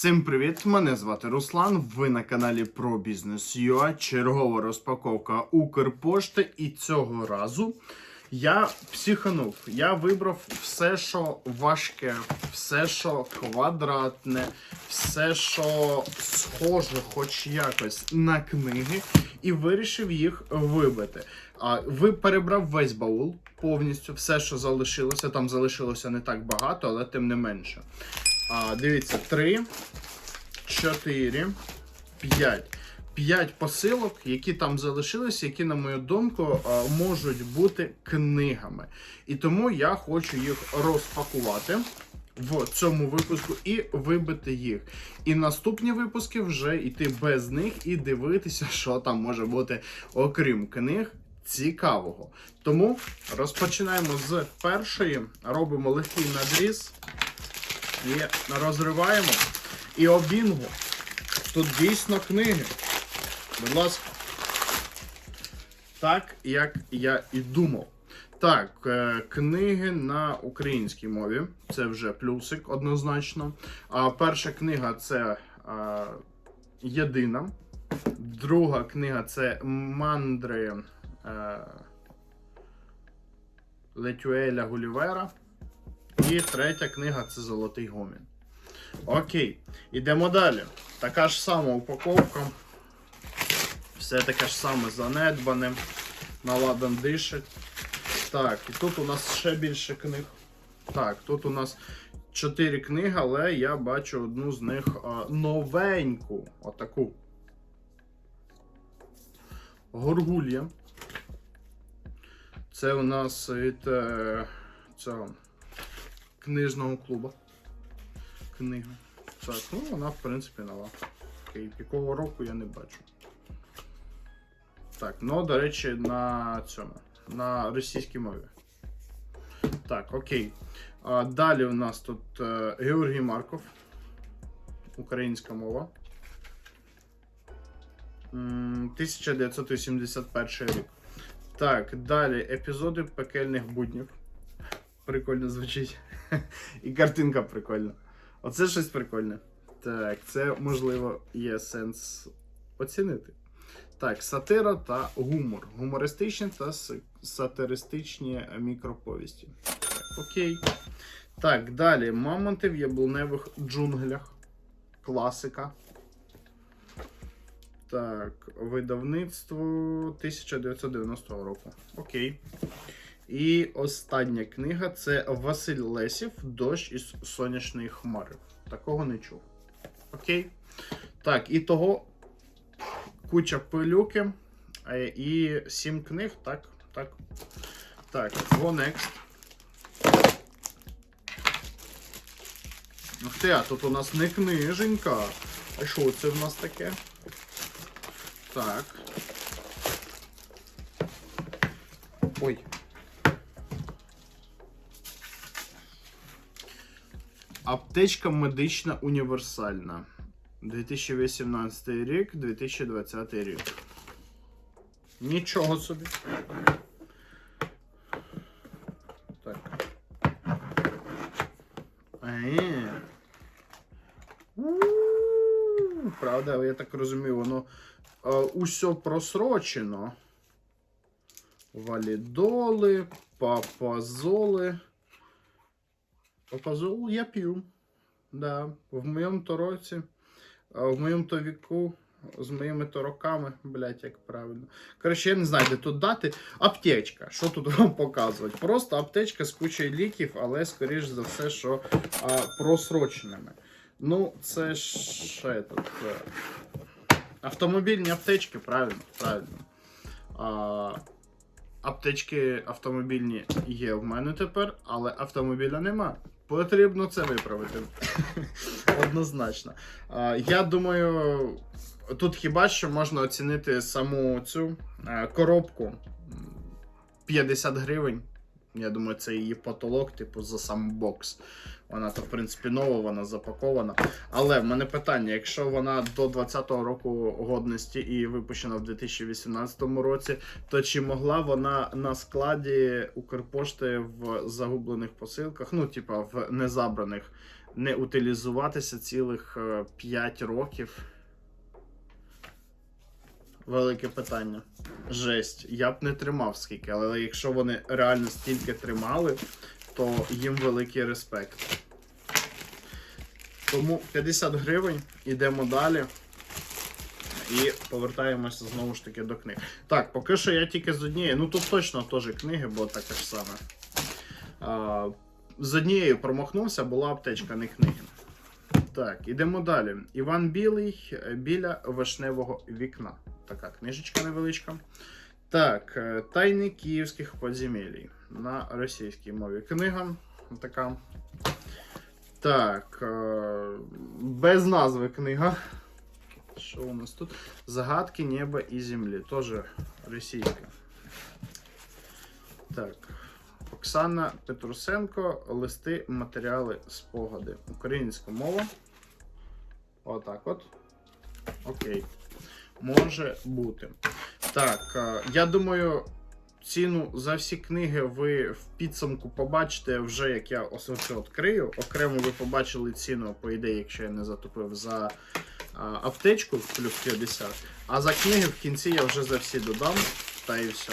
Всім привіт! Мене звати Руслан. Ви на каналі про бізнес UA. Чергова розпаковка Укрпошти. І цього разу я психанув. Я вибрав все, що важке, все, що квадратне, все, що схоже, хоч якось на книги, і вирішив їх вибити. А ви перебрав весь баул повністю, все, що залишилося. Там залишилося не так багато, але тим не менше. А, дивіться, 3, 4, 5. 5 посилок, які там залишилися, які, на мою думку, можуть бути книгами. І тому я хочу їх розпакувати в цьому випуску і вибити їх. І наступні випуски вже йти без них і дивитися, що там може бути, окрім книг. Цікавого. Тому розпочинаємо з першої, робимо легкий надріз. І розриваємо. І обінгу. Тут дійсно книги. Будь ласка. Так, як я і думав. Так, е, книги на українській мові. Це вже плюсик однозначно. А перша книга це е, єдина. Друга книга це мандри е, Летюеля Гулівера. І третя книга це Золотий Гомін. Окей, ідемо далі. Така ж сама упаковка. Все таке ж саме занедбане. Наладан дишить. Так, і тут у нас ще більше книг. Так, тут у нас 4 книги, але я бачу одну з них новеньку. Отаку. Горгулья. Це у нас від е, цього книжного клубу. Книга. Так, ну вона в принципі нова. Окей, якого року я не бачу. Так, ну, до речі, на цьому. На російській мові. Так, окей. А, далі у нас тут е, Георгій Марков. Українська мова. 1981 рік. Так, далі епізоди пекельних буднів. Прикольно звучить. І картинка прикольна. Оце щось прикольне. Так, це можливо є сенс оцінити. Так, сатира та гумор. Гумористичні та сатиристичні мікроповісті. Так, окей. Так, далі. Мамонти в яблуневих джунглях. Класика. Так, видавництво 1990 року. Окей. І остання книга це Василь Лесів Дощ із сонячної хмари. Такого не чув. Окей. Так, і того куча пилюки. е, І сім книг. Так, так. Так, go next. Ух ти, а тут у нас не книженька. А що це в нас таке? Так. Аптечка медична універсальна. 2018 рік, 2020 рік. Нічого собі. Так. Е. Правда, я так розумію, воно е, усьо просрочено. Валідоли, папазоли. Папазол я п'ю. Да. В моєму то році, в моєму то віку, з моїми то роками, блять, як правильно. Коротше, я не знаю, де тут дати. Аптечка. Що тут вам показувати? Просто аптечка з кучою ліків, але, скоріш за все, що а, просроченими. Ну, це ще тут. Автомобільні аптечки, правильно, правильно. А, аптечки автомобільні є в мене тепер, але автомобіля нема. Потрібно це виправити. Однозначно. Я думаю, тут хіба що можна оцінити саму цю е, коробку 50 гривень. Я думаю, це її потолок, типу, за сам бокс. Вона то, в принципі, нова, вона запакована. Але в мене питання: якщо вона до 20-го року годності і випущена в 2018 році, то чи могла вона на складі Укрпошти в загублених посилках, ну, типа в незабраних не утилізуватися цілих 5 років. Велике питання. Жесть. Я б не тримав скільки, але якщо вони реально стільки тримали, то їм великий респект. Тому 50 гривень, ідемо далі. І повертаємося знову ж таки до книг. Так, поки що я тільки з однієї. Ну тут точно теж книги, бо таке ж саме. А, з однією промахнувся, була аптечка, не книги. Так, ідемо далі. Іван Білий е, біля вишневого вікна. Така книжечка невеличка. Так, е, Тайни київських подземелій. На російській мові книга. Така. Так. е, Без назви книга. Що у нас тут? Загадки неба і землі. Тоже російська. Так. Оксана Петрусенко. Листи, матеріали, спогади. Українська мова. Отак от. Окей. Може бути. Так, е, я думаю, ціну за всі книги ви в підсумку побачите вже як я ось це відкрию. Окремо ви побачили ціну, по ідеї, якщо я не затупив, за аптечку плюс 50. А за книги в кінці я вже за всі додам. Та і все.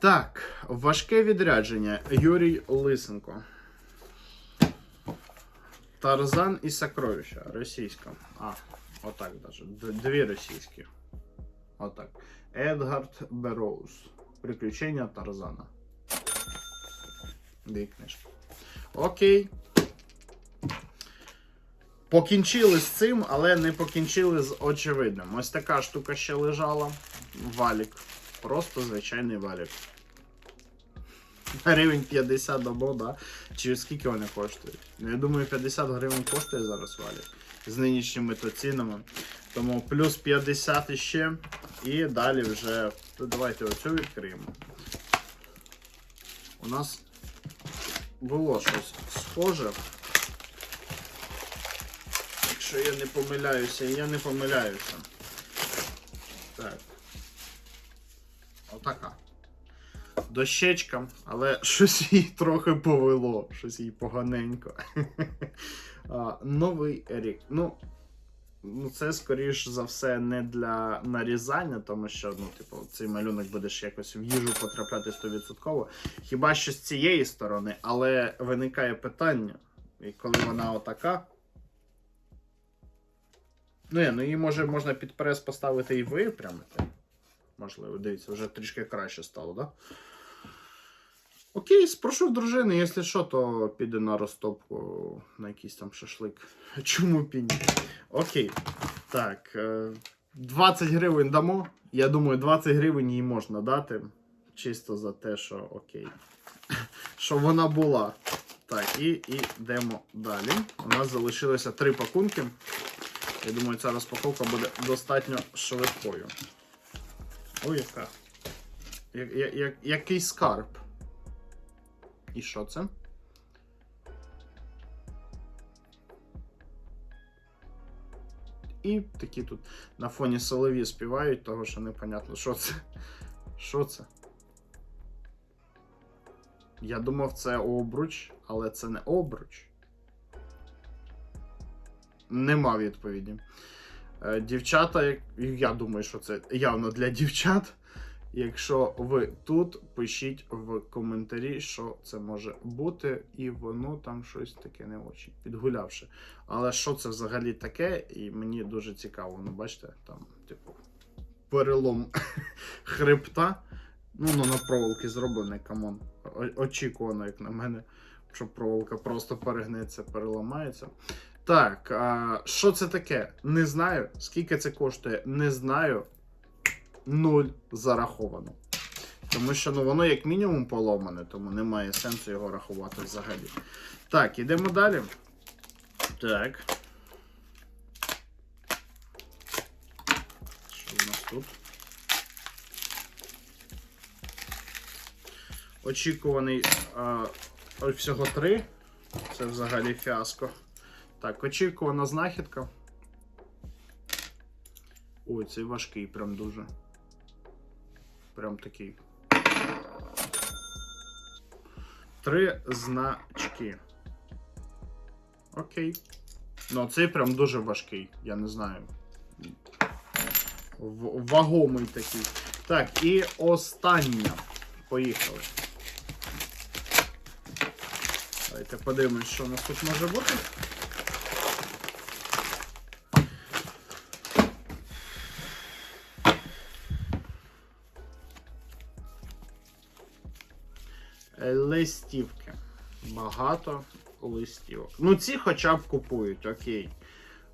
Так, важке відрядження. Юрій Лисенко. Тарзан і Сокровища. Російська. А, отак даже. Дві російські. Отак. Едгард Бероуз. Приключення Тарзана. Дві книжки. Окей. Покінчили з цим, але не покінчили з очевидним. Ось така штука ще лежала. Валік. Просто звичайний валік. Гривень 50 або, да? Чи скільки вони коштують? Ну, я думаю, 50 гривень коштує зараз валік. З нинішніми то цінами. Тому плюс 50 іще. І далі вже. То давайте оцю відкриємо. У нас було щось схоже. Якщо я не помиляюся, я не помиляюся. Так. Отака. Дощечка, але щось їй трохи повело, щось їй поганенько. новий рік. Ну, ну, це, скоріш за все, не для нарізання, тому що, ну, типу, цей малюнок будеш якось в їжу потрапляти 100%. Хіба що з цієї сторони, але виникає питання, і коли вона отака. Ну, ні, ну її може можна під прес поставити і випрямити. Можливо, дивіться, вже трішки краще стало, так? Окей, спрошу в дружини, якщо що, то піде на розтопку на якийсь там шашлик. Чому б? Окей. Так. е, 20 гривень дамо. Я думаю, 20 гривень їй можна дати. Чисто за те, що окей. Що вона була. Так, і йдемо далі. У нас залишилося три пакунки. Я думаю, ця розпаковка буде достатньо швидкою. Ой, яка. Я, я, я, який скарб. І що це? І такі тут на фоні солові співають, того що непонятно, що це. Що це? Я думав, це обруч, але це не обруч. Нема відповіді. Е, Дівчата, я думаю, що це явно для дівчат. Якщо ви тут, пишіть в коментарі, що це може бути, і воно там щось таке не очень підгулявши. Але що це взагалі таке, і мені дуже цікаво. Ну, бачите, там, типу, перелом хребта. Ну, ну на проволоки зроблений, камон. Очікувано, як на мене, що проволока просто перегнеться, переламається. Так, а, що це таке? Не знаю. Скільки це коштує, не знаю. Нуль зараховано. Тому що ну, воно як мінімум поломане, тому немає сенсу його рахувати взагалі. Так, ідемо далі. Так. Що у нас тут? Очікуваний а, всього три. Це взагалі фіаско. Так, очікувана знахідка. Ой, цей важкий прям дуже. Прям такий. Три значки. Окей. Ну, цей прям дуже важкий, я не знаю. В- вагомий такий. Так, і остання. Поїхали. Давайте подивимось, що у нас тут може бути. Листівки. Багато листівок. Ну, ці хоча б купують, окей.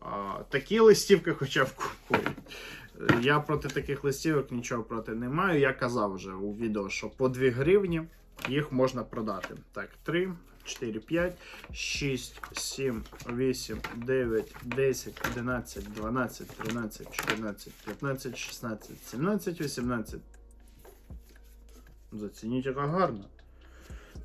А, такі листівки хоча б купують. Я проти таких листівок нічого проти не маю. Я казав вже у відео, що по 2 гривні їх можна продати. Так, 3, 4, 5, 6, 7, 8, 9, 10, 11, 12, 13, 14, 15, 16, 17, 18. Зацініть, яка гарна.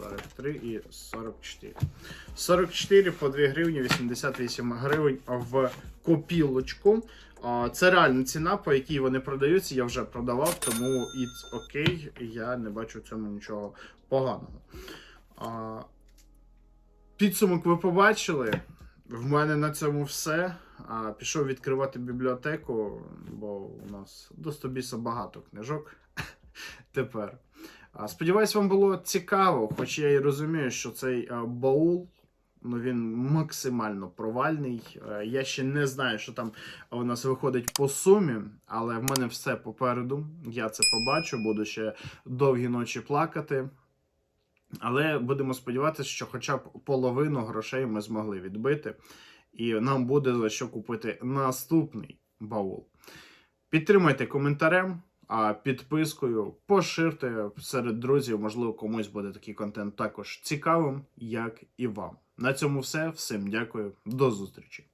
43 і 44. 44 по 2 гривні 88 гривень в копілочку. Це реальна ціна, по якій вони продаються. Я вже продавав, тому it's окей. Я не бачу в цьому нічого поганого. Підсумок ви побачили. В мене на цьому все. Пішов відкривати бібліотеку, бо у нас до стобіса багато книжок тепер. Сподіваюсь, вам було цікаво, хоч я і розумію, що цей е, баул. Ну, він максимально провальний. Е, Я ще не знаю, що там у нас виходить по сумі, але в мене все попереду. Я це побачу, буду ще довгі ночі плакати. Але будемо сподіватися, що хоча б половину грошей ми змогли відбити, і нам буде за що купити наступний баул. Підтримайте коментарем, підпискою, поширте серед друзів, можливо, комусь буде такий контент також цікавим, як і вам. На цьому все. Всім дякую, до зустрічі.